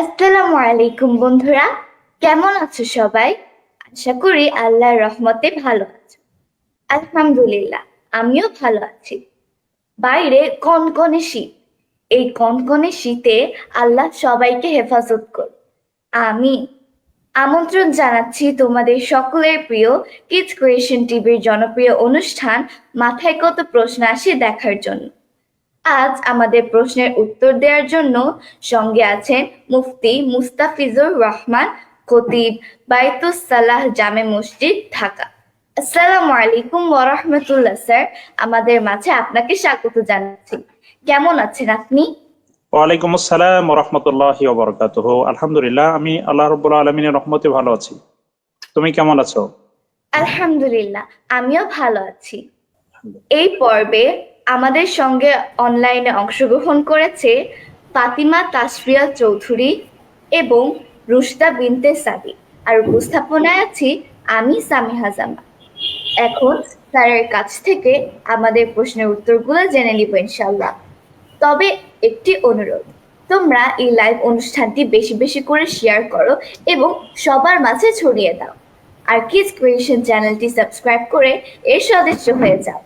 আসসালামু আলাইকুম বন্ধুরা, কেমন আছো সবাই? আশা করি আল্লাহর রহমতে ভালো আছো। আলহামদুলিল্লাহ, আমিও ভালো আছি। বাইরে কনকনে শীত, এই কনকনে শীতে আল্লাহ সবাইকে হেফাজত কর আমি আমন্ত্রণ জানাচ্ছি তোমাদের সকলের প্রিয় কিডস ক্রিয়েশন টিভির জনপ্রিয় অনুষ্ঠান, মাথায় কত প্রশ্ন আসে দেখার জন্য। আজ আমাদের প্রশ্নের উত্তর দেওয়ার জন্য সঙ্গে আছেন মুফতি মুস্তাফিজুর রহমান খতিব বাইতুস সালাহ জামে মসজিদ ঢাকা। আসসালামু আলাইকুম ওরহমতুল্লাহ স্যার। আমাদের মাঝে আপনাকে স্বাগত জানাচ্ছি। কেমন আছেন আপনি? ওয়ালাইকুম আসসালাম রহমতুল্লাহ ওবরকাতুহ আলহামদুলিল্লাহ আমি আল্লাহ রব্বুল আলমিনের রহমতে ভালো আছি। তুমি কেমন আছো? আলহামদুলিল্লাহ আমিও ভালো আছি। এই পর্বে আমাদের সঙ্গে অনলাইনে অংশগ্রহণ করেছে ফাতিমা তাসফিয়া চৌধুরী এবং রুশদা বিনতে সাদি আর উপস্থাপনায় আছি আমি সামিহা জামা এখন স্যারের কাছ থেকে আমাদের প্রশ্নের উত্তরগুলো জেনে নিব ইনশাল্লাহ তবে একটি অনুরোধ, তোমরা এই লাইভ অনুষ্ঠানটি বেশি বেশি করে শেয়ার করো এবং সবার মাঝে ছড়িয়ে দাও। আর কিডস ক্রিয়েশন চ্যানেলটি সাবস্ক্রাইব করে এর সদস্য হয়ে যাও।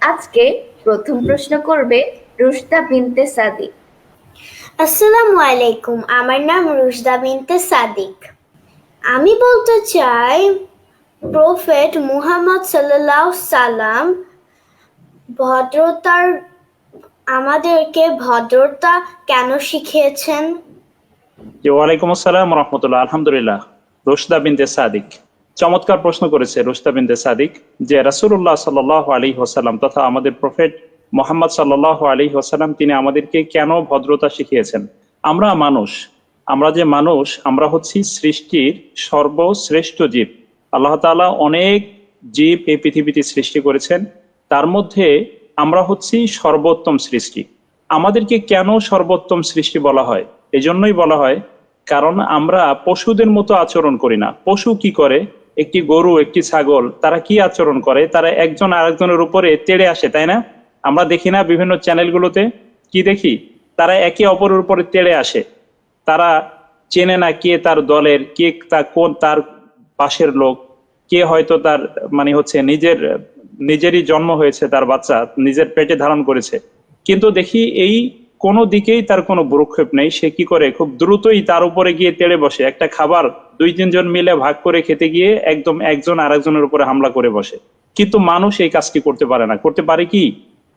আজকে প্রথম প্রশ্ন করবে রুশদা বিনতে সাদি আসসালামু আলাইকুম আমার নাম রুশদা বিনতে সাদিক। আমি বলতে চাই প্রফেট মুহাম্মদ সাল্লাহ সাল্লাম ভদ্রতার আমাদেরকে ভদ্রতা কেন শিখিয়েছেন? জি ওয়ালাইকুম আসসালাম রহমতুল্লাহ আলহামদুলিল্লাহ রোশদা বিনতে সাদিক। চমৎকার প্রশ্ন করেছে রোশদা বিনতে সাদিক যে রাসূলুল্লাহ সাল্লাহ আলী ওসাল্লাম তথা আমাদের প্রফেট মোহাম্মদ সাল্লাহ আলী ওসাল্লাম তিনি আমাদেরকে কেন ভদ্রতা শিখিয়েছেন? আমরা মানুষ, আমরা যে মানুষ, আমরা হচ্ছি সৃষ্টির সর্বশ্রেষ্ঠ জীব। আল্লাহ তাআলা অনেক জীব এই পৃথিবীতে সৃষ্টি করেছেন। তার মধ্যে আমরা হচ্ছি সর্বোত্তম সৃষ্টি। আমাদেরকে কেন সর্বোত্তম সৃষ্টি বলা হয়? এজন্যই বলা হয়, কারণ আমরা পশুদের মতো আচরণ করি না। পশু কি করে? একটি গরু, একটি ছাগল, তারা কি আচরণ করে? তারা একজন আরেকজনের উপরে তেড়ে আসে, তাই না? আমরা দেখি না বিভিন্ন চ্যানেলগুলোতে, কি দেখি? তারা একে অপরের উপরে তেড়ে আসে। তারা চেনে না কে তার দলের, কে তা কোন, তার পাশের লোক, কে হয়তো তার মানে হচ্ছে নিজের, নিজেরই জন্ম হয়েছে তার বাচ্চা, নিজের পেটে ধারণ করেছে। কিন্তু দেখি এই কোনো দিকেই তার কোনো ভ্রুক্ষেপ নেই, সে কি করে? খুব দ্রুতই তার উপরে গিয়ে তেড়ে বসে। একটা খাবার দুই, তিনজন মিলে ভাগ করে খেতে গিয়ে একদম একজন আরেকজনের উপরে হামলা করে বসে। কিন্তু মানুষ এই কাজটি করতে পারে না। করতে পারে কি?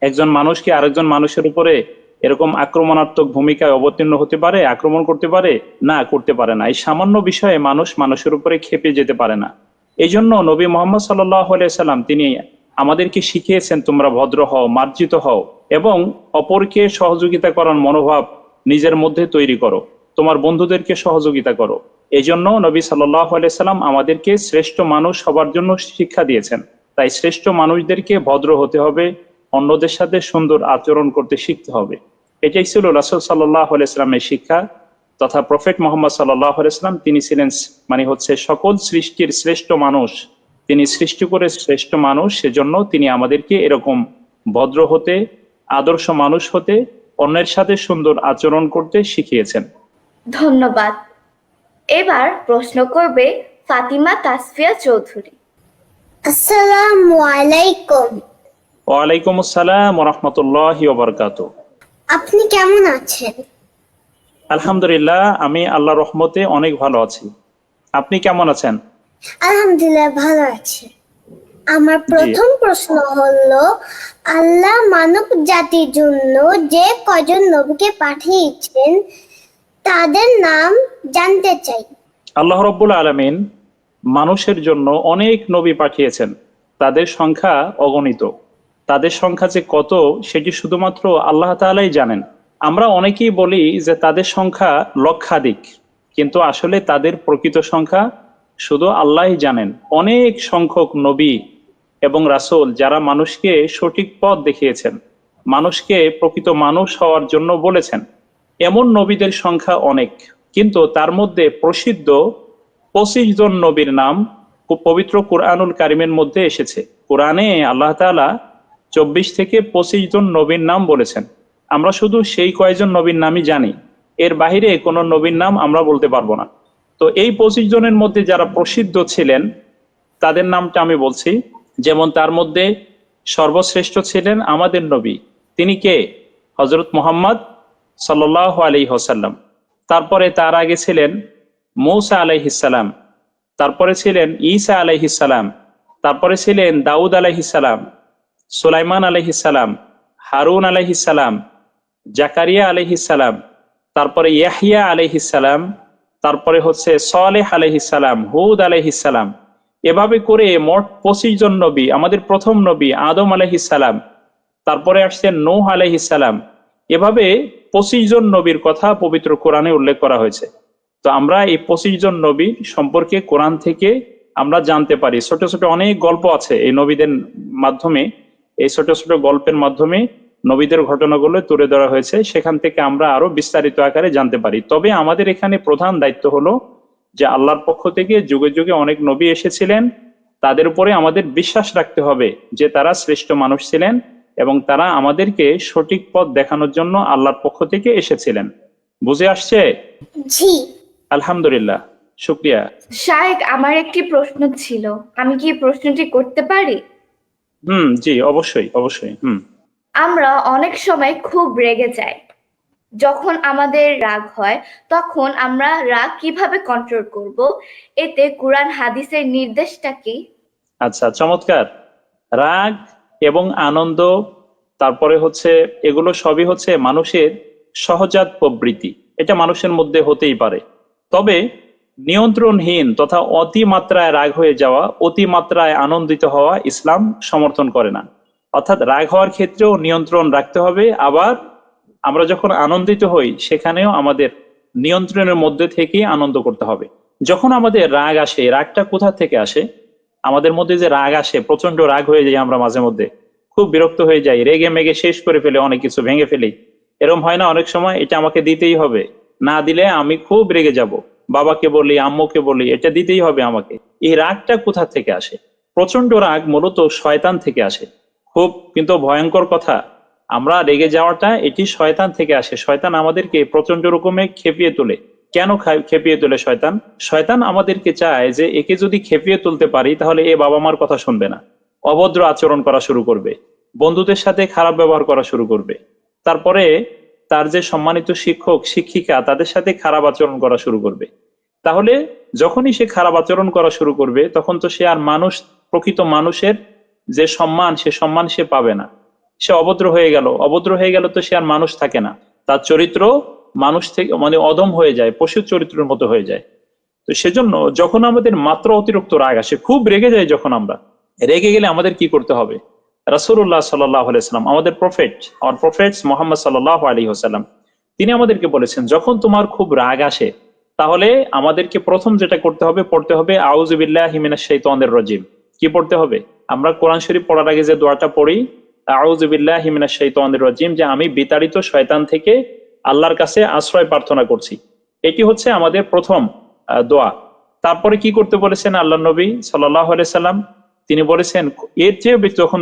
একজন মানুষকে আরেকজন মানুষের উপরে এরকম আক্রমণাত্মক ভূমিকায় অবতীর্ণ হতে পারে, আক্রমণ করতে পারে? না, করতে পারে না। এই সামান্য বিষয়ে মানুষ মানুষের উপরে খেপে যেতে পারে না। এই জন্য নবী মোহাম্মদ সাল্লাম, তিনি আমাদেরকে শিখিয়েছেন, তোমরা ভদ্র হও, মার্জিত হও এবং অপরকে সহযোগিতা করার মনোভাব নিজের মধ্যে তৈরি করো। তোমার বন্ধুদেরকে সহযোগিতা করো। এই জন্য নবী সাল্লাহ সাল্লাম আমাদেরকে শ্রেষ্ঠ মানুষ হবার জন্য শিক্ষা দিয়েছেন। তাই শ্রেষ্ঠ মানুষদেরকে ভদ্র হতে হবে, অন্যদের সাথে সুন্দর আচরণ করতে শিখতে হবে। এটাই ছিল রাসুল সাল্লাহ ইসলামের শিক্ষা তথা প্রফেট মোহাম্মদ সাল্লাহ ইসলাম তিনি ছিলেন মানে হচ্ছে সকল সৃষ্টির শ্রেষ্ঠ মানুষ। তিনি সৃষ্টি করে শ্রেষ্ঠ মানুষ, সেজন্য তিনি আমাদেরকে এরকম ভদ্র হতে, আদর্শ মানুষ হতে, অন্যের সাথে সুন্দর আচরণ করতে শিখিয়েছেন। ধন্যবাদ। এবার প্রশ্ন করবে ফাতিমা তাসফিয়া চৌধুরী। আসসালামু আলাইকুম। ওয়ালাইকুম আসসালাম রহমতুল্লাহ ওবরকাত আপনি কেমন আছেন? আলহামদুলিল্লাহ আমি আল্লাহ রহমতে অনেক ভালো আছি। আপনি কেমন আছেন? আলহামদুলিল্লাহ ভালো আছি। আমার প্রথম প্রশ্ন হলো আল্লাহ মানব জাতির জন্য যে কজন নবীকে পাঠিয়েছেন তাদের নাম জানতে চাই। আল্লাহ রব্বুল আলমিন মানুষের জন্য অনেক নবী পাঠিয়েছেন। তাদের সংখ্যা অগণিত। তাদের সংখ্যা যে কত, সেটি শুধুমাত্র আল্লাহ তাআলাই জানেন। আমরা অনেকেই বলি যে তাদের সংখ্যা লক্ষাধিক, কিন্তু আসলে তাদের প্রকৃত সংখ্যা শুধু আল্লাহই জানেন। অনেক সংখ্যক নবী এবং রাসূল যারা মানুষকে সঠিক পথ দেখিয়েছেন, মানুষকে প্রকৃত মানুষ হওয়ার জন্য বলেছেন। এমন নবীদের সংখ্যা অনেক, কিন্তু তার মধ্যে প্রসিদ্ধ পঁচিশ জন নবীর নাম পবিত্র কোরআনুল কারিমের মধ্যে এসেছে। কোরআনে আল্লাহ তাআলা চব্বিশ থেকে পঁচিশ জন নবীর নাম বলেছেন। আমরা শুধু সেই কয়জন নবীর নামই জানি, এর বাহিরে কোনো নবীর নাম আমরা বলতে পারব না। তো এই পঁচিশ জনের মধ্যে যারা প্রসিদ্ধ ছিলেন, তাদের নামটা আমি বলছি। যেমন তার মধ্যে সর্বশ্রেষ্ঠ ছিলেন আমাদের নবী। তিনি কে? হজরত মোহাম্মদ সাল্লাহ আলি হোসাল্লাম তারপরে তার আগে ছিলেন মৌসা আলাইহিসাল্লাম তারপরে ছিলেন ঈসা আলাইহিসাল্লাম তারপরে ছিলেন দাউদ আলাইহিসাল্লাম সুলাইমান আলাইহিসাল্লাম হারুন আলাইহিসাল্লাম জাকারিয়া আলাইহিসাল্লাম তারপরে ইয়াহিয়া আলাইহিসাল্লাম তারপরে হচ্ছে সলেহ আলাইহিসাল্লাম হুদ আলাইহিসাল্লাম এভাবে করে মোট পঁচিশ জন নবী, আমাদের প্রথম নবী আদম আলাইহিসাল্লাম তারপরে আসছেন নূহ আলাইহিসাল্লাম এভাবে পঁচিশ জন নবীর কথা পবিত্র কোরআনে উল্লেখ করা হয়েছে। তো আমরা এই পঁচিশ জন নবী সম্পর্কে কোরআন থেকে আমরা জানতে পারি। ছোট ছোট অনেক গল্প আছে এই নবীদের মাধ্যমে। এই ছোট ছোট গল্পের মাধ্যমে নবীদের ঘটনাগুলো তুলে ধরা হয়েছে। সেখান থেকে আমরা আরও বিস্তারিত আকারে জানতে পারি। তবে আমাদের এখানে প্রধান দায়িত্ব হলো যে আল্লাহর পক্ষ থেকে যুগে যুগে অনেক নবী এসেছিলেন। তাদের উপরে আমাদের বিশ্বাস রাখতে হবে যে তারা শ্রেষ্ঠ মানুষ ছিলেন। এবং তারা আমাদেরকে সঠিক পথ দেখানোর জন্য আল্লাহর পক্ষ থেকে এসেছিলেন। বুঝে আসছে? জি। আলহামদুলিল্লাহ। শুক্রিয়া। শায়েক আমার একটি প্রশ্ন ছিল। আমি কি প্রশ্নটি করতে পারি? হুম জি অবশ্যই অবশ্যই হুম। আমরা অনেক সময় খুব রেগে যাই। যখন আমাদের রাগ হয় তখন আমরা রাগ কীভাবে কন্ট্রোল করব? এতে কোরআন হাদিসের নির্দেশটা কি? আচ্ছা চমৎকার। রাগ এবং আনন্দ, তারপরে হচ্ছে এগুলো সবই হচ্ছে মানুষের সহজাত প্রবৃত্তি। এটা মানুষের মধ্যে হতেই পারে। তবে নিয়ন্ত্রণহীন তথা অতিমাত্রায় রাগ হয়ে যাওয়া, অতিমাত্রায় আনন্দিত হওয়া ইসলাম সমর্থন করে না। অর্থাৎ রাগ হওয়ার ক্ষেত্রেও নিয়ন্ত্রণ রাখতে হবে। আবার আমরা যখন আনন্দিত হই, সেখানেও আমাদের নিয়ন্ত্রণের মধ্যে থেকেই আনন্দ করতে হবে। যখন আমাদের রাগ আসে, রাগটা কোথা থেকে আসে? আমাদের মধ্যে যে রাগ আসে প্রচণ্ড রাগ হয়ে যায় আমরা মাঝে মধ্যে। খুব বিরক্ত হয়ে যাই, রেগে মেগে শেষ করে ফেলে অনেক কিছু, ভেঙে ফেলি। এরকম হয় না অনেক সময়, এটা আমাকে দিতেই হবে। না দিলে আমি খুব রেগে যাব। বাবাকে বলি, আম্মুকে বলি, এটা দিতেই হবে আমাকে। এই রাগটা কোথা থেকে আসে? প্রচণ্ড রাগ মূলত শয়তান থেকে আসে। খুব কিন্তু ভয়ঙ্কর কথা। আমরা রেগে যাওয়াটা এটি শয়তান থেকে আসে। শয়তান আমাদেরকে প্রচণ্ড রকমে খেপিয়ে তোলে। কেন খেপিয়ে তোলে শয়তান? শয়তান আমাদেরকে চায় যে একে যদি খেপিয়ে তুলতে পারি, তাহলে এ বাবা মার কথা শুনবে না। অভদ্র আচরণ করা শুরু করবে। বন্ধুদের সাথে খারাপ ব্যবহার করা শুরু করবে। তারপরে তার যে সম্মানিত শিক্ষক, শিক্ষিকা, তাদের সাথে খারাপ আচরণ করা শুরু করবে। তাহলে যখনই সে খারাপ আচরণ করা শুরু করবে, তখন তো সে আর মানুষ, প্রকৃত মানুষের যে সম্মান, সে সম্মান সে পাবে না। সে অভদ্র হয়ে গেল। অভদ্র হয়ে গেল তো সে আর মানুষ থাকে না। তার চরিত্র মানুষ থেকে মানে অদম হয়ে যায়, পশুর চরিত্রের মতো হয়ে যায়। তো সেজন্য যখন আমাদের মাত্রা অতিরিক্ত রাগ আসে, খুব রেগে যায় যখন আমরা। রেগে গেলে আমাদের কি করতে হবে? রাসুল্লাহ সাল্লাম আমাদের প্রফেট আমার প্রফেট মোহাম্মদ সাল্লাহ আলী হোসাল্লাম তিনি আমাদেরকে বলেছেন, যখন তোমার খুব রাগ আসে, তাহলে আমাদেরকে প্রথম যেটা করতে হবে, পড়তে হবে আউজুবিল্লাহ হিমিনা শৈতানের রজিম। কি পড়তে হবে? আমরা কোরআন শরীফ পড়ার আগে যে দোয়াটা পড়ি আউজুবিল্লাহ হিমিনা শৈতানের রজিম, যে আমি বিতাড়িত শয়তান থেকে আল্লাহর কাছে আশ্রয় প্রার্থনা করছি। এটি হচ্ছে আমাদের প্রথম দোয়া। তারপরে কি করতে বলেছেন আল্লাহ নবী সাল্লাহ সাল্লাম? তিনি বলেছেন, এর চেয়ে যখন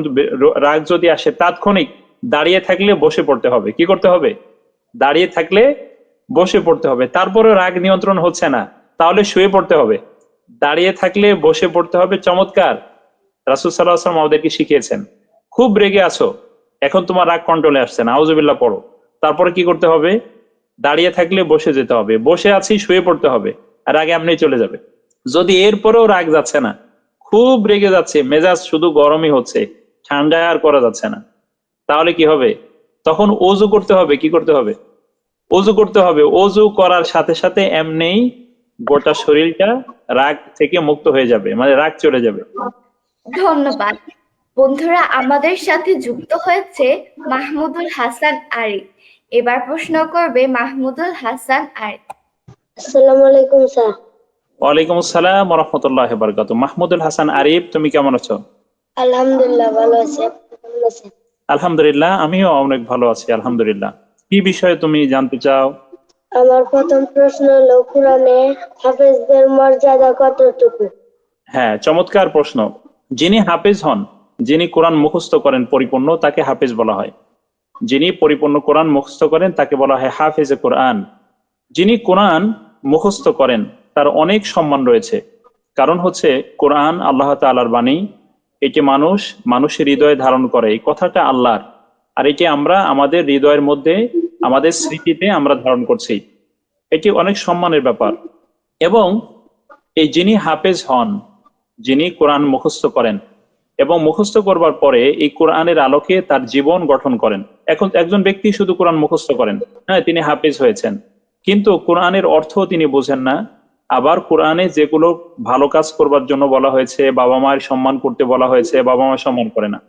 রাগ যদি আসে তাৎক্ষণিক দাঁড়িয়ে থাকলে বসে পড়তে হবে। কি করতে হবে? দাঁড়িয়ে থাকলে বসে পড়তে হবে। তারপরে রাগ নিয়ন্ত্রণ হচ্ছে না। তাহলে শুয়ে পড়তে হবে। দাঁড়িয়ে থাকলে বসে পড়তে হবে। চমৎকার। রাসুল সাল্লাহ আমাদেরকে শিখিয়েছেন, খুব রেগে আছো, এখন তোমার রাগ কন্ট্রোলে আসছে না। আউজুবিল্লাহ পড়ো। তারপরে কি করতে হবে? দাঁড়িয়ে থাকলে বসে যেতে হবে। বসে আছি, শুয়ে পড়তে হবে। আর আগে এমনি চলে যাবে। যদি এরপরেও রাগ যাচ্ছে না, খুব রেগে যাচ্ছে, মেজাজ শুধু গরমই হচ্ছে ঠান্ডা আর করা যাচ্ছে না, তাহলে কি হবে? তখন অজু করতে হবে, কি করতে হবে? অজু করতে হবে। অজু করার সাথে সাথে এমনিই গোটা শরীরটা রাগ থেকে মুক্ত হয়ে যাবে মানে রাগ চলে যাবে। ধন্যবাদ। বন্ধুরা, আমাদের সাথে যুক্ত হয়েছে মাহমুদুল হাসান আরিফ। এবার প্রশ্ন করবে মাহমুদুল হাসান আরিফ আসসালামু আলাইকুম স্যার। ওয়ালাইকুম আসসালাম রহমতুল্লাহ বরকাত মাহমুদুল হাসান আরিফ তুমি কেমন আছো? আলহামদুলিল্লাহ ভালো আছি। আপনি কেমন আছেন? আলহামদুলিল্লাহ আমিও অনেক ভালো আছি আলহামদুলিল্লাহ। কি বিষয়ে তুমি জানতে চাও? আমার প্রথম প্রশ্ন হলো কোরআনে হাফেজদের মর্যাদা কতটুকু? হ্যাঁ চমৎকার প্রশ্ন। যিনি হাফেজ হন যিনি কোরআন মুখস্থ করেন পরিপূর্ণ তাকে হাফেজ বলা হয়। যিনি পরিপূর্ণ কোরআন মুখস্থ করেন, তাকে বলা হয় হাফেজে কোরআন। যিনি কোরআন মুখস্থ করেন, তার অনেক সম্মান রয়েছে। কারণ হচ্ছে, কোরআন আল্লাহ তাআলার বাণী, এটি মানুষ, মানুষের হৃদয়ে ধারণ করে। এই কথাটা আল্লাহর। আর এটি আমরা, আমাদের হৃদয়ের মধ্যে, আমাদের স্মৃতিতে আমরা ধারণ করছি। এটি অনেক সম্মানের ব্যাপার। এবং এই যিনি হাফেজ হন, যিনি কোরআন মুখস্থ করেন এবং মুখস্থ করবার পরে এই কোরআনের আলোকে তার জীবন গঠন করেন। এখন একজন ব্যক্তি শুধু কোরআন মুখস্থ করেন হ্যাঁ তিনি হাফেজ হয়েছেন। কিন্তু কোরআনের অর্থ তিনি বোঝেন না। আবার কোরআনে যেগুলো ভালো কাজ করবার জন্য বলা হয়েছে, বাবা মায়ের সম্মান করতে বলা হয়েছে, বাবা মা সম্মান করে না।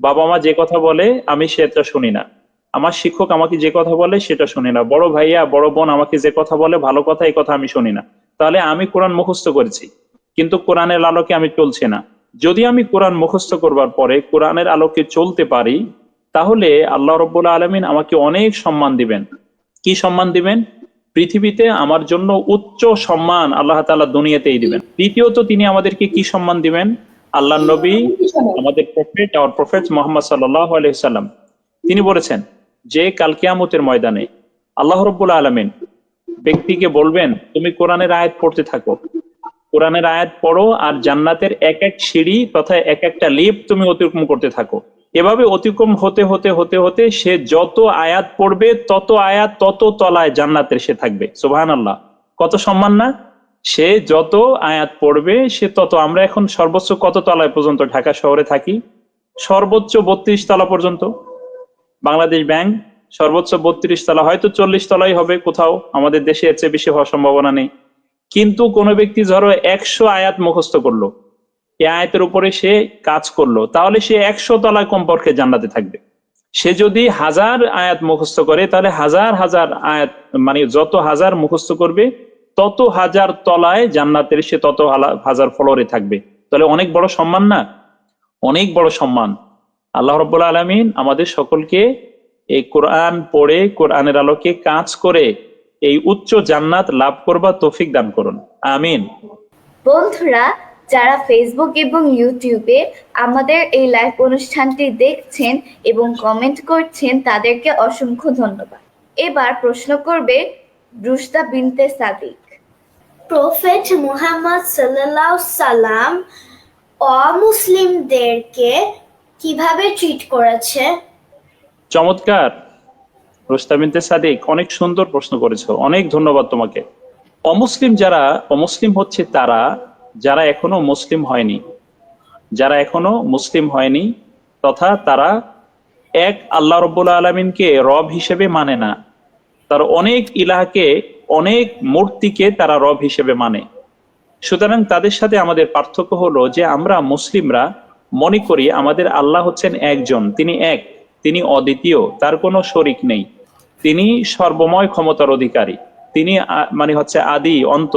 বাবা মা যে কথা বলে, আমি সেটা শুনি না। আমার শিক্ষক আমাকে যে কথা বলে, সেটা শুনি না। বড় ভাইয়া, বড় বোন আমাকে যে কথা বলে, ভালো কথা, এই কথা আমি শুনি না। তাহলে আমি কোরআন মুখস্থ করেছি, কিন্তু কোরআনের আলোকে আমি চলছি না। যদি আমি কোরআন মুখস্থ করবার পরে কোরআনের আলোকে চলতে পারি, তাহলে আল্লাহ রব্বুল আলমিন আমাকে অনেক সম্মান দিবেন। কি সম্মান দিবেন? পৃথিবীতে আমার জন্য উচ্চ সম্মান আল্লাহ তাআলা দুনিয়াতেই দিবেন। দ্বিতীয়ত, তিনি আমাদেরকে কি সম্মান দিবেন? আল্লাহ নবী, আমাদের প্রফেট আর প্রফেট মোহাম্মদ সাল্লাহ আলহিসাল্লাম তিনি বলেছেন, যে কাল কিয়ামতের ময়দানে আল্লাহ রব্বুল আলমিন ব্যক্তিকে বলবেন, তুমি কোরআনের আয়াত পড়তে থাকো। কোরআনের আয়াত পড়ো আর জান্নাতের এক এক সিঁড়ি তথা এক একটা লিপ তুমি অতিক্রম করতে থাকো। এভাবে অতিক্রম হতে হতে হতে হতে সে যত আয়াত পড়বে, তত আয়াত, তত তলায় জান্নাতের সে থাকবে। সুবহান আল্লাহ কত সম্মান না? সে যত আয়াত পড়বে, সে তত। আমরা এখন সর্বোচ্চ কত তলায় পর্যন্ত ঢাকা শহরে থাকি? সর্বোচ্চ বত্রিশ তলা পর্যন্ত। বাংলাদেশ ব্যাংক, সর্বোচ্চ বত্রিশ তলা, হয়তো চল্লিশ তলাই হবে কোথাও। আমাদের দেশে এর চেয়ে বেশি হওয়ার সম্ভাবনা নেই। কিন্তু কোনো ব্যক্তি ধরো একশো আয়াত মুখস্থ করল এই আয়াতের উপরে সে কাজ করল, তাহলে সে একশো তলায় কমপক্ষে জান্নাতে থাকবে। সে যদি হাজার আয়াত মুখস্থ করে, তাহলে হাজার হাজার আয়াত মানে যত হাজার মুখস্থ করবে, তত হাজার তলায় জান্নাতের সে তত হাজার ফলরে থাকবে। তাহলে অনেক বড় সম্মান না? অনেক বড় সম্মান। আল্লাহ রব্বুল আলমিন আমাদের সকলকে এই কোরআন পড়ে, কোরআনের আলোকে কাজ করে এই উচ্চ জান্নাত লাভ করবার তৌফিক দান করুন। আমিন। বন্ধুরা যারা ফেসবুক এবং ইউটিউবে আমাদের এই লাইভ অনুষ্ঠানটি দেখছেন এবং কমেন্ট করছেন তাদেরকে অসংখ্য ধন্যবাদ। এবার প্রশ্ন করবে রুশদা বিনতে সাদিক। প্রফেট মুহাম্মদ সাল্লাহ সাল্লাম অমুসলিমদেরকে কীভাবে ট্রিট করেছে? চমৎকার। রোস্তাবিনতে সাদিক অনেক সুন্দর প্রশ্ন করেছ। অনেক ধন্যবাদ তোমাকে। অমুসলিম যারা, অমুসলিম হচ্ছে তারা, যারা এখনও মুসলিম হয়নি। যারা এখনও মুসলিম হয়নি, তথা তারা এক আল্লাহ রব্বুল আলমিনকে রব হিসেবে মানে না। তার অনেক ইলাহাকে, অনেক মূর্তিকে তারা রব হিসেবে মানে। সুতরাং তাদের সাথে আমাদের পার্থক্য হলো যে আমরা মুসলিমরা, মনে করি আমাদের আল্লাহ হচ্ছেন একজন, তিনি এক, তিনি অদ্বিতীয়, তার কোনো শরিক নেই। তিনি সর্বময় ক্ষমতার অধিকারী। তিনি মানে হচ্ছে আদি, অন্ত।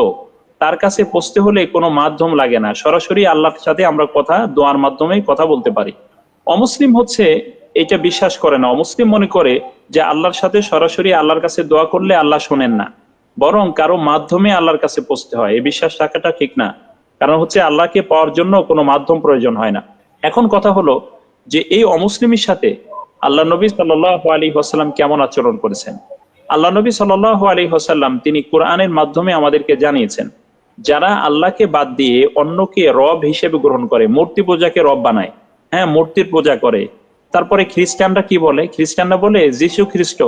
তার কাছে পৌঁছতে হলে কোনো মাধ্যম লাগে না। সরাসরি আল্লাহর সাথে আমরা কথা, দোয়ার মাধ্যমে কথা বলতে পারি। অমুসলিম হচ্ছে, এটা বিশ্বাস করে না। অমুসলিম মনে করে যে আল্লাহর সাথে সরাসরি আল্লাহর কাছে দোয়া করলে আল্লাহ শোনেন না। বরং কারও মাধ্যমে আল্লাহর কাছে পৌঁছতে হয়। এই বিশ্বাস রাখাটা ঠিক না। কারণ হচ্ছে আল্লাহকে পাওয়ার জন্য কোনো মাধ্যম প্রয়োজন হয় না। এখন কথা হলো যে এই অমুসলিমের সাথে আল্লাহ নবী সাল্লাহ আলী হাসাল্লাম কেমন আচরণ করেছেন? আল্লাহ নবী সাল্লাহ আলী হাসাল্লাম তিনি কোরআনের মাধ্যমে আমাদেরকে জানিয়েছেন, যারা আল্লাহকে বাদ দিয়ে অন্যকে রব হিসেবে গ্রহণ করে, মূর্তি পূজাকে রব বানায় হ্যাঁ মূর্তির পূজা করে, তারপরে খ্রিস্টানরা কি বলে? খ্রিস্টানরা বলে, যিশু খ্রিস্ট।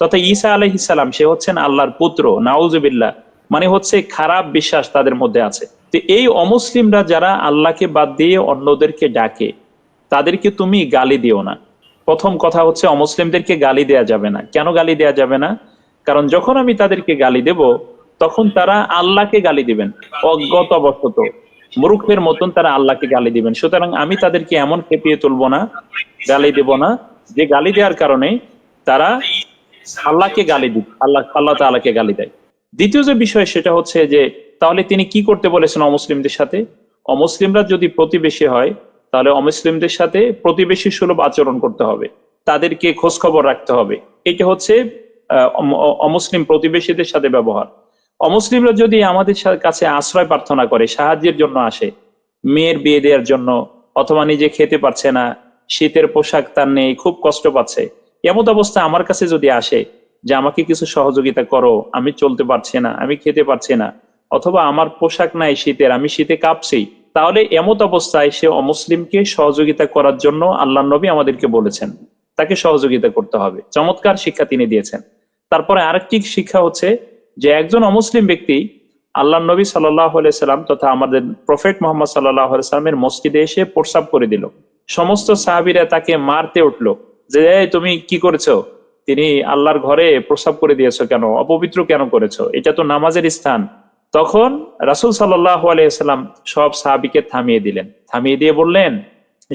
তথা ঈসা আলহিসাল্লাম সে হচ্ছেন আল্লাহর পুত্র নাউজুবিল্লাহ মানে হচ্ছে খারাপ বিশ্বাস তাদের মধ্যে আছে। তো এই অমুসলিমরা যারা আল্লাহকে বাদ দিয়ে অন্যদেরকে ডাকে, তাদেরকে তুমি গালি দিও না। প্রথম কথা হচ্ছে অমুসলিমদেরকে গালি দেয়া যাবে না। কেন গালি দেয়া যাবে না? কারণ যখন আমি তাদেরকে গালি দেব, তখন তারা আল্লাহকে গালি দিবেন। অজ্ঞত অবস্থত মূর্খের মতন তারা আল্লাহকে গালি দিবেন। সুতরাং আমি তাদেরকে এমন খেপিয়ে তুলবো না, গালি দেব না, যে গালি দেওয়ার কারণে তারা আল্লাহকে গালি দিক আল্লাহ আল্লাহ তাআলাকে গালি দেয়। দ্বিতীয় যে বিষয় সেটা হচ্ছে যে, তাহলে তিনি কি করতে বলেছেন অমুসলিমদের সাথে? অমুসলিমরা যদি প্রতিবেশী হয় তাহলে অমুসলিমদের সাথে প্রতিবেশী সুলভ আচরণ করতে হবে। তাদেরকে খোঁজ খবর রাখতে হবে। এটা হচ্ছে অমুসলিম প্রতিবেশীদের সাথে ব্যবহার। অমুসলিমরা যদি আমাদের কাছে আশ্রয় প্রার্থনা করে, সাহায্যের জন্য আসে, মেয়ের বিয়ে দেওয়ার জন্য, অথবা নিজে খেতে পারছে না, শীতের পোশাক তার নেই, খুব কষ্ট পাচ্ছে, এমত অবস্থা আমার কাছে যদি আসে যে আমাকে কিছু সহযোগিতা করো, আমি চলতে পারছি না, আমি খেতে পারছি না, অথবা আমার পোশাক নাই শীতের, আমি শীতে কাঁপছি তাহলে এমত অবস্থায় সে অমুসলিমকে সহযোগিতা করার জন্য আল্লাহ নবী আমাদেরকে বলেছেন। তাকে সহযোগিতা করতে হবে। চমৎকার শিক্ষা তিনি দিয়েছেন। তারপরে আরেকটি শিক্ষা হচ্ছে যে একজন অমুসলিম ব্যক্তি আল্লাহ নবী সাল্লাহ সাল্লাম তথা আমাদের প্রফেট মোহাম্মদ সাল্লাহ সাল্লামের মসজিদে এসে প্রস্রাব করে দিল। সমস্ত সাহাবিরা তাকে মারতে উঠল। যে তুমি কি করেছ? তিনি আল্লাহর ঘরে প্রস্রাব করে দিয়েছ কেন? অপবিত্র কেন করেছ? এটা তো নামাজের স্থান। তখন রাসুল সাল্লাহ আলাইসাল্লাম সব সাহাবিকে থামিয়ে দিলেন। থামিয়ে দিয়ে বললেন,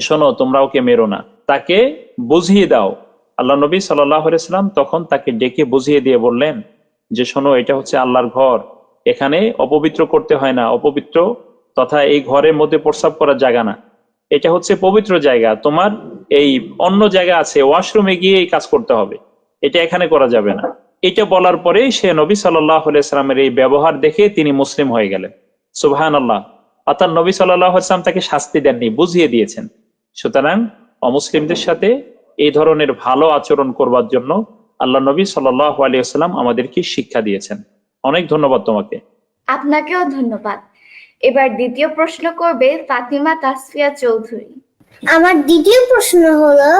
শোনো, তোমরা ওকে মেরো না। তাকে বুঝিয়ে দাও। আল্লাহ নবী সাল্লাম তখন তাকে ডেকে বুঝিয়ে দিয়ে বললেন যে, শোনো, এটা হচ্ছে আল্লাহর ঘর। এখানে অপবিত্র করতে হয় না। অপবিত্র তথা এই ঘরের মধ্যে প্রস্রাব করার জায়গা না। এটা হচ্ছে পবিত্র জায়গা। তোমার এই অন্য জায়গা আছে। ওয়াশরুমে গিয়ে এই কাজ করতে হবে। এটা এখানে করা যাবে না। এটা বলার পরে সে নবী সাল্লামের এই ব্যবহার দেখে তিনি মুসলিম হয়ে গেলেন। সুবহান আল্লাহ অর্থাৎ নবী সাল্লাম তাকে শাস্তি দেননি বুঝিয়ে দিয়েছেন। সুতরাং অমুসলিমদের সাথে এই ধরনের ভালো আচরণ করবার জন্য আল্লাহ নবী সাল্লাহ আলিয়াল্লাম আমাদেরকে শিক্ষা দিয়েছেন। অনেক ধন্যবাদ তোমাকে। আপনাকেও ধন্যবাদ। এবার দ্বিতীয় প্রশ্ন করবে ফাতিমা তাসফিয়া চৌধুরী। আমার দ্বিতীয় প্রশ্ন হলো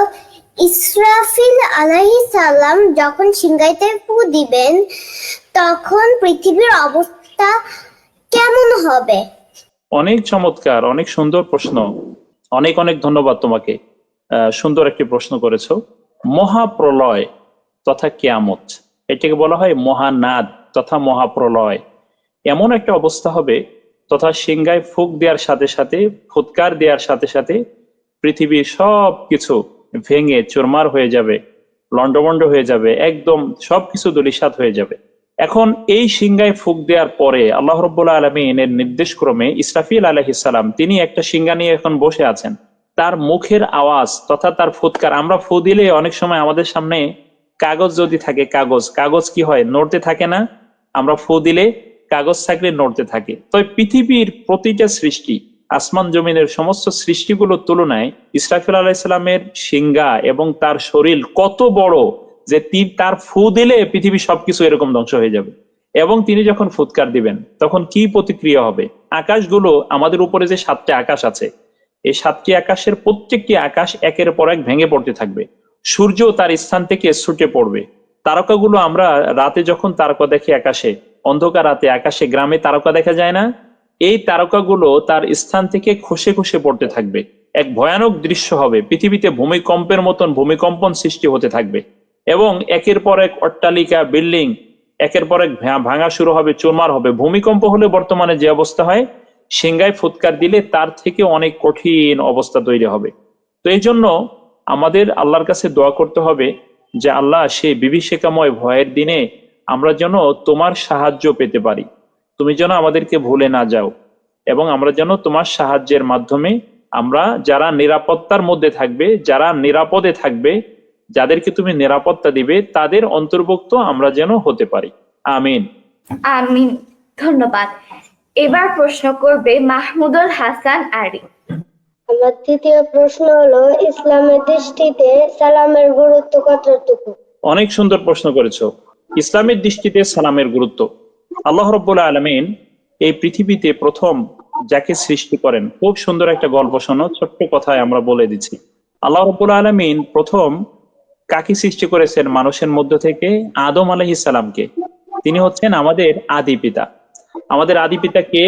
ইসরাফিল আলাইহিস সালাম যখন সিংহাইতে ফু দিবেন, তখন পৃথিবীর অবস্থা কেমন হবে? অনেক চমৎকার, অনেক সুন্দর প্রশ্ন। অনেক অনেক ধন্যবাদ তোমাকে। সুন্দর একটি প্রশ্ন করেছ। মহাপ্রলয় তথা কেয়ামত। এটাকে বলা হয় মহানাদ তথা মহাপ্রলয়। এমন একটা অবস্থা হবে তথা সিংগায় ফুক দেওয়ার সাথে সাথে, ফুৎকার দেওয়ার সাথে সাথে পৃথিবীর সব কিছু ভেঙে চুরমার হয়ে যাবে লন্ডভন্ড হয়ে যাবে, একদম সবকিছু দলিসাত হয়ে যাবে। এখন এই সিংগায় ফুক দেওয়ার পরে আল্লাহ রব্বুল্লাহ আলমিনের নির্দেশ ক্রমে ইসরাফিল আলহিসাল্লাম তিনি একটা সিংহা নিয়ে এখন বসে আছেন। তার মুখের আওয়াজ তথা তার ফুৎকার, আমরা ফু দিলে অনেক সময় আমাদের সামনে কাগজ যদি থাকে, কাগজ কাগজ কি হয়? নড়তে থাকে না। আমরা ফু দিলে কাগজ থাকলে নড়তে থাকে। তবে পৃথিবীর প্রতিটা সৃষ্টি আসমান জমিনের সমস্ত সৃষ্টিগুলোর তুলনায় ইসরাফিল আলাইসাল্লামের সিংহা এবং তার শরীর কত বড় যে তীর তার ফু দিলে পৃথিবী সবকিছু এরকম ধ্বংস হয়ে যাবে। এবং তিনি যখন ফুৎকার দিবেন, তখন কি প্রতিক্রিয়া হবে? আকাশগুলো আমাদের উপরে যে সাতটি আকাশ আছে, এই সাতটি আকাশের প্রত্যেকটি আকাশ একের পর এক ভেঙে পড়তে থাকবে। সূর্য তার স্থান থেকে ছুটে পড়বে। তারকাগুলো আমরা রাতে যখন তারকা দেখি আকাশে, অন্ধকার রাতে আকাশে, গ্রামে তারকা দেখা যায় না? এই তারকাগুলো তার স্থান থেকে খসে খসে পড়তে থাকবে। এক ভয়ানক দৃশ্য হবে, পৃথিবীতে ভূমিকম্পের মতন ভূমিকম্পন সৃষ্টি হতে থাকবে। এবং একের পর এক অট্টালিকা, বিল্ডিং, একের পর এক ভাঙা শুরু হবে, চুরমার হবে। ভূমিকম্প হলে বর্তমানে যে অবস্থা হয় সিংগায় ফুৎকার দিলে তার থেকে অনেক কঠিন অবস্থা তৈরি হবে। তো এই জন্য আমাদের আল্লাহর কাছে দোয়া করতে হবে যে, আল্লাহ সেই বিভীষিকাময় ভয়ের দিনে আমরা যেন তোমার সাহায্য পেতে পারি। তুমি যেন আমাদেরকে ভুলে না যাও এবং আমরা যেন তোমার সাহায্যের মাধ্যমে আমরা যারা নিরাপত্তার মধ্যে থাকবে যারা নিরাপদে থাকবে যাদেরকে তুমি নিরাপত্তা দিবে তাদের অন্তর্ভুক্ত আমরা যেন হতে পারি। আমিন। আমি ধন্যবাদ। এবার প্রশ্ন করবে মাহমুদুল হাসান আরিফ আমার তৃতীয় প্রশ্ন হলো ইসলামের দৃষ্টিতে সালামের গুরুত্ব কতটুকু? অনেক সুন্দর প্রশ্ন করেছ। ইসলামের দৃষ্টিতে সালামের গুরুত্ব। আল্লাহ রব্বুল্লাহ আলমিন এই পৃথিবীতে প্রথম যাকে সৃষ্টি করেন, খুব সুন্দর একটা গল্প শোনো, ছোট্ট কথায় আমরা বলে দিচ্ছি। আল্লাহ রব্বুল্লাহ আলমিন প্রথম কাকে সৃষ্টি করেছেন মানুষের মধ্য থেকে? আদম আলহিসাল্লামকে তিনি হচ্ছেন আমাদের আদি পিতা। আমাদের আদি পিতা কে?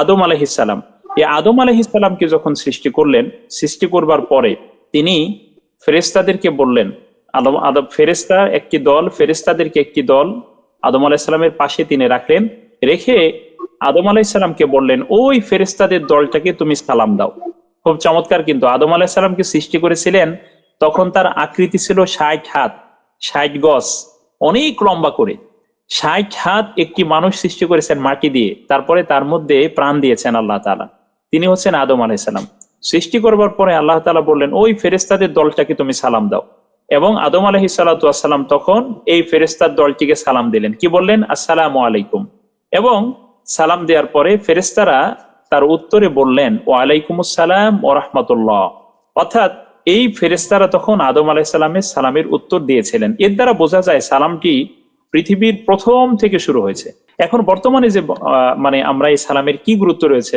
আদম আলহিসাল্লাম এই আদম আলহিসাল্লামকে যখন সৃষ্টি করলেন, সৃষ্টি করবার পরে তিনি ফেরেস্তাদেরকে বললেন, আদম আদম ফেরেস্তা একটি দল ফেরেস্তাদেরকে একটি দল আদম আলাইসাল্লামের পাশে তিনি রাখলেন, রেখে আদম আলাইসাল্লামকে বললেন, ওই ফেরেস্তাদের দলটাকে তুমি সালাম দাও। খুব চমৎকার কিন্তু আদম আলাইসাল্লামকে সৃষ্টি করেছিলেন, তখন তার আকৃতি ছিল ষাট হাত, ষাট গজ, অনেক লম্বা করে। ষাট হাত একটি মানুষ সৃষ্টি করেছেন মাটি দিয়ে, তারপরে তার মধ্যে প্রাণ দিয়েছেন আল্লাহ তাআলা। তিনি হচ্ছেন আদম আলাইসাল্লাম সৃষ্টি করবার পরে আল্লাহ তাআলা বললেন, ওই ফেরেস্তাদের দলটাকে তুমি সালাম দাও। এবং আদম আলহি সাল্লাম তখন এই ফেরেস্তার দলটিকে সালাম দিলেন। কি বললেন? আসসালামু আলাইকুম। এবং সালাম দেওয়ার পরে ফেরেস্তারা তার উত্তরে বললেন ও আলাইকুম আসসালাম ও রহমতুল্লাহ। অর্থাৎ এই ফেরেস্তারা তখন আদম আলাইসাল্লামের সালামের উত্তর দিয়েছিলেন। এর দ্বারা বোঝা যায় সালামটি পৃথিবীর প্রথম থেকে শুরু হয়েছে। এখন বর্তমানে যে মানে আমরা এই সালামের কি গুরুত্ব রয়েছে?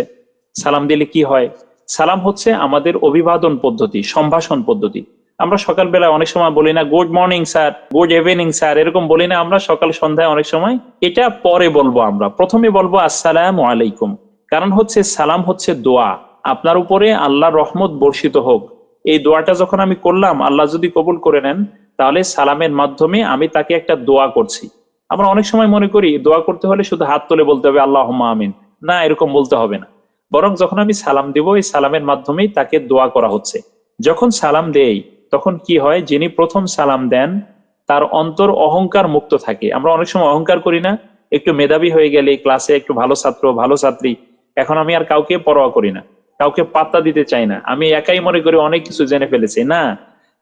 সালাম দিলে কি হয়? সালাম হচ্ছে আমাদের অভিবাদন পদ্ধতি, সম্ভাষণ পদ্ধতি। আমরা সকালবেলা অনেক সময় বলি না good morning sir good evening sir এরকম বলি না, আমরা সকাল সন্ধ্যায় অনেক সময় এটা পরে বলব আমরা। প্রথমে বলব, আসসালাম আলাইকুম। কারণ হচ্ছে সালাম হচ্ছে দোয়া। আপনার উপরে আল্লাহ রহমত বর্ষিত হোক। এই দোয়াটা যখন আমি করলাম, আল্লাহ যদি কবুল করে নেন, তাহলে সালামের মাধ্যমে আমি তাকে একটা দোয়া করছি। আমরা অনেক সময় মনে করি, দোয়া করতে হলে শুধু হাত তুলে বলতে হবে আল্লাহ আমিন। না, এরকম বলতে হবে না। বরং যখন আমি সালাম দিব, এই সালামের মাধ্যমেই তাকে দোয়া করা হচ্ছে। যখন সালাম দেই তখন কি হয়? যিনি প্রথম সালাম দেন, তার অন্তর অহংকার মুক্ত থাকে। আমরা অনেক সময় অহংকার করি না। একটু মেধাবী হয়ে গেলে ক্লাসে একটু ভালো ছাত্র, ভালো ছাত্রী, এখন আমি আর কাউকে পরোয়া করি না। কাউকে পাত্তা দিতে চাই না। আমি একাই মনে করি অনেক কিছু জেনে ফেলেছি। না,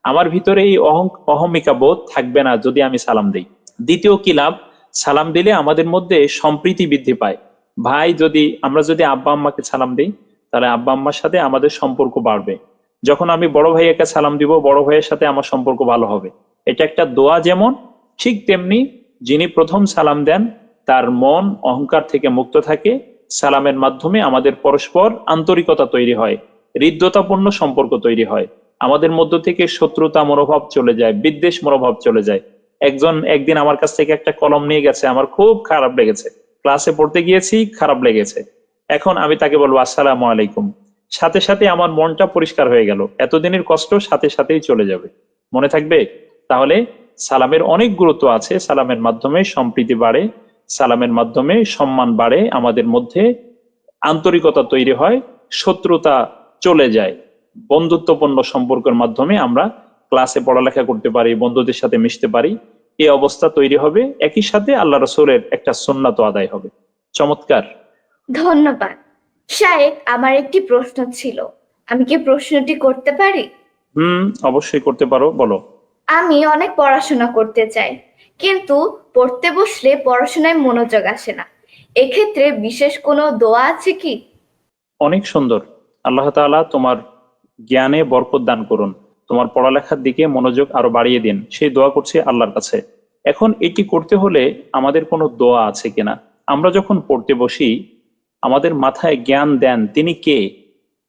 আমার ভিতরে এই অহং, অহমিকা বোধ থাকবে না যদি আমি সালাম দিই। দ্বিতীয় কি লাভ? সালাম দিলে আমাদের মধ্যে সম্প্রীতি বৃদ্ধি পায়। ভাই, যদি, আমরা যদি আব্বা আম্মাকে সালাম দিই, তাহলে আব্বা আম্মার সাথে আমাদের সম্পর্ক বাড়বে। যখন আমি বড় ভাইয়াকে সালাম দিব, বড় ভাইয়ের সাথে আমার সম্পর্ক ভালো হবে। এটা একটা দোয়া যেমন, ঠিক তেমনি যিনি প্রথম সালাম দেন, তার মন অহংকার থেকে মুক্ত থাকে। সালামের মাধ্যমে আমাদের পরস্পর আন্তরিকতা তৈরি হয়, হৃদ্যতাপূর্ণ সম্পর্ক তৈরি হয়। আমাদের মধ্য থেকে শত্রুতা মনোভাব চলে যায়, বিদ্বেষ মনোভাব চলে যায়। একজন একদিন আমার কাছ থেকে একটা কলম নিয়ে গেছে, আমার খুব খারাপ লেগেছে। ক্লাসে পড়তে গিয়েছি, খারাপ লেগেছে। এখন আমি তাকে বলব, আসসালামু আলাইকুম। সাথে সাথে আমার মনটা পরিষ্কার হয়ে গেল। এতদিনের কষ্ট সাথে সাথেই চলে যাবে। মনে থাকবে? তাহলে সালামের অনেক গুরুত্ব আছে। সালামের মাধ্যমে সম্প্রীতি বাড়ে। সালামের মাধ্যমে সম্মান বাড়ে। আমাদের মধ্যে আন্তরিকতা তৈরি হয়। শত্রুতা চলে যায়। বন্ধুত্বপূর্ণ সম্পর্কের মাধ্যমে আমরা ক্লাসে পড়ালেখা করতে পারি, বন্ধুদের সাথে মিশতে পারি। এই অবস্থা তৈরি হবে। একই সাথে আল্লাহ রসুলের একটা সন্ন্যত আদায় হবে। চমৎকার। ধন্যবাদ। শায়েক আমার একটি প্রশ্ন ছিল। আমি কি প্রশ্নটি করতে পারি? হুম অবশ্যই করতে পারো বলো। আমি অনেক পড়াশোনা করতে চাই কিন্তু পড়তে বসলে পড়াশোনায় মনোযোগ আসে না। এক্ষেত্রে বিশেষ কোনো দোয়া আছে কি? অনেক সুন্দর। আল্লাহ তাআলা তোমার জ্ঞানে বরকত দান করুন। তোমার পড়ালেখার দিকে মনোযোগ আরও বাড়িয়ে দিন। সেই দোয়া করছে আল্লাহর কাছে। এখন এটি করতে হলে আমাদের কোনো দোয়া আছে কিনা? আমরা যখন পড়তে বসি আমাদের মাথায় জ্ঞান দেন তিনি কে?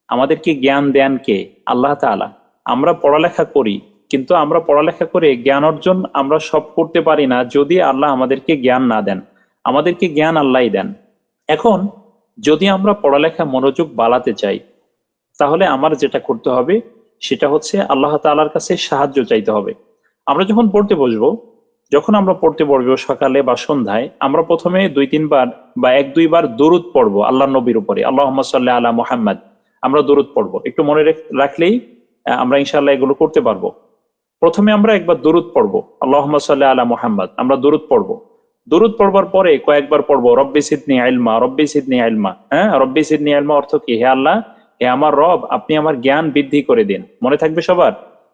আমাদেরকে জ্ঞান দেন কে? আল্লাহ তাআলা। আমরা পড়ালেখা করি, কিন্তু আমরা পড়ালেখা করে জ্ঞান অর্জন আমরা সব করতে পারি না যদি আল্লাহ আমাদেরকে জ্ঞান না দেন। আমাদেরকে জ্ঞান আল্লাহই দেন। এখন যদি আমরা পড়ালেখা মনোযোগ বাড়াতে চাই, তাহলে আমার যেটা করতে হবে সেটা হচ্ছে আল্লাহ তাআলার কাছে সাহায্য চাইতে হবে। আমরা যখন পড়তে বসবো যখন আমরা পড়তে বসবো সকালে বা সন্ধ্যায়, আমরা প্রথমে দুই তিনবার বা এক দুইবার দরুদ পড়ব আল্লাহ নবীর উপরে। আল্লাহ সাল্লাহ আলা মোহাম্মদ। আমরা দরুদ পড়ব। একটু মনে রাখলেই আমরা ইনশাল্লাহ এগুলো করতে পারব। প্রথমে আমরা একবার দরুদ পড়ব। আল্লাহ সাল্লাহ আলা মোহাম্মদ। আমরা দরুদ পড়ব। দরুদ পড়বার পরে কয়েকবার পড়ব, রব্বি সিদনি আইলমা, রব্বি সিদনি আইলমা। হ্যাঁ রব্বি সিদনি আইলমা অর্থ কি? হে আল্লাহ, হে আমার রব, আপনি আমার জ্ঞান বৃদ্ধি করে দিন। মনে থাকবে সবার?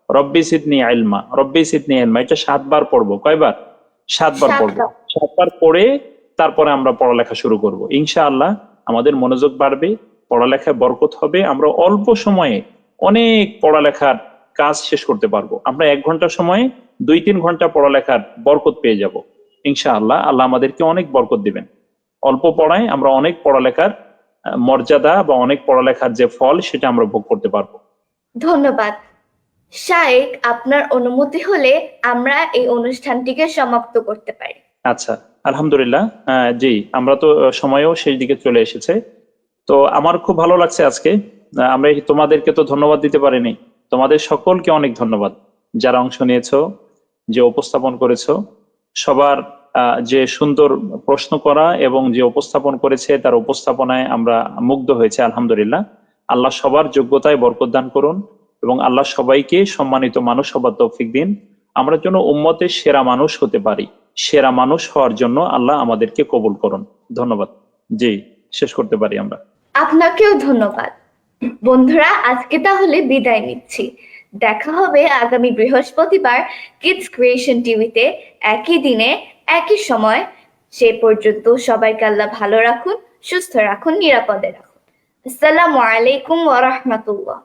রব্বি সিদনি আইলমা রব্বি সিদনি আইলমা এটা সাতবার পড়ব কয়বার? সাতবার পড়ব। সাতবার। পড়ে তারপরে আমরা পড়ালেখা শুরু করব। ইনশাআল্লাহ আমাদের মনোযোগ বাড়বে পড়ালেখায় বরকত হবে আমরা অল্প সময়ে অনেক পড়ালেখার কাজ শেষ করতে পারব। আমরা এক ঘণ্টা সময়ে দুই তিন ঘণ্টা পড়ালেখার বরকত পেয়ে যাব। ইনশাআল্লাহ আল্লাহ আমাদেরকে অনেক বরকত দিবেন। অল্প পড়ায় আমরা অনেক পড়ালেখার মর্যাদা বা অনেক পড়ালেখার যে ফল সেটা আমরা ভোগ করতে পারব। ধন্যবাদ। শায়েক আপনার অনুমতি হলে আমরা এই অনুষ্ঠানটিকে সমাপ্ত করতে পারি। আচ্ছা আলহামদুলিল্লাহ। জি, আমরা তো সময়ও শেষ দিকে চলে এসেছে। তো আমার খুব ভালো লাগছে আজকে। আমরা তোমাদেরকে তো ধন্যবাদ দিতে পারিনি। তোমাদের সকলকে অনেক ধন্যবাদ। যারা অংশ নিয়েছ, যে উপস্থাপন করেছ, সবার যে সুন্দর প্রশ্ন করা এবং যে উপস্থাপন করেছে, তার উপস্থাপনায় আমরা মুগ্ধ হয়েছে, আলহামদুলিল্লাহ। আল্লাহ সবার যোগ্যতায় বরকত দান করুন। এবং আল্লাহ সবাইকে সম্মানিত মানুষ হবার তৌফিক দিন। আমরা যেন উম্মতের সেরা মানুষ হতে পারি। সেরা মানুষ হওয়ার জন্য আল্লাহ আমাদেরকে কবুল করুন। ধন্যবাদ। জি, শেষ করতে পারি আমরা। আপনাকেও ধন্যবাদ। বন্ধুরা, আজকে তাহলে বিদায় নিচ্ছি। দেখা হবে আগামী বৃহস্পতিবার কিডস ক্রিয়েশন টিভিতে একই দিনে, একই সময়। সে পর্যন্ত সবাইকে আল্লাহ ভালো রাখুন, সুস্থ রাখুন, নিরাপদে রাখুন। আসসালামু আলাইকুম ওয়া রাহমাতুল্লাহ।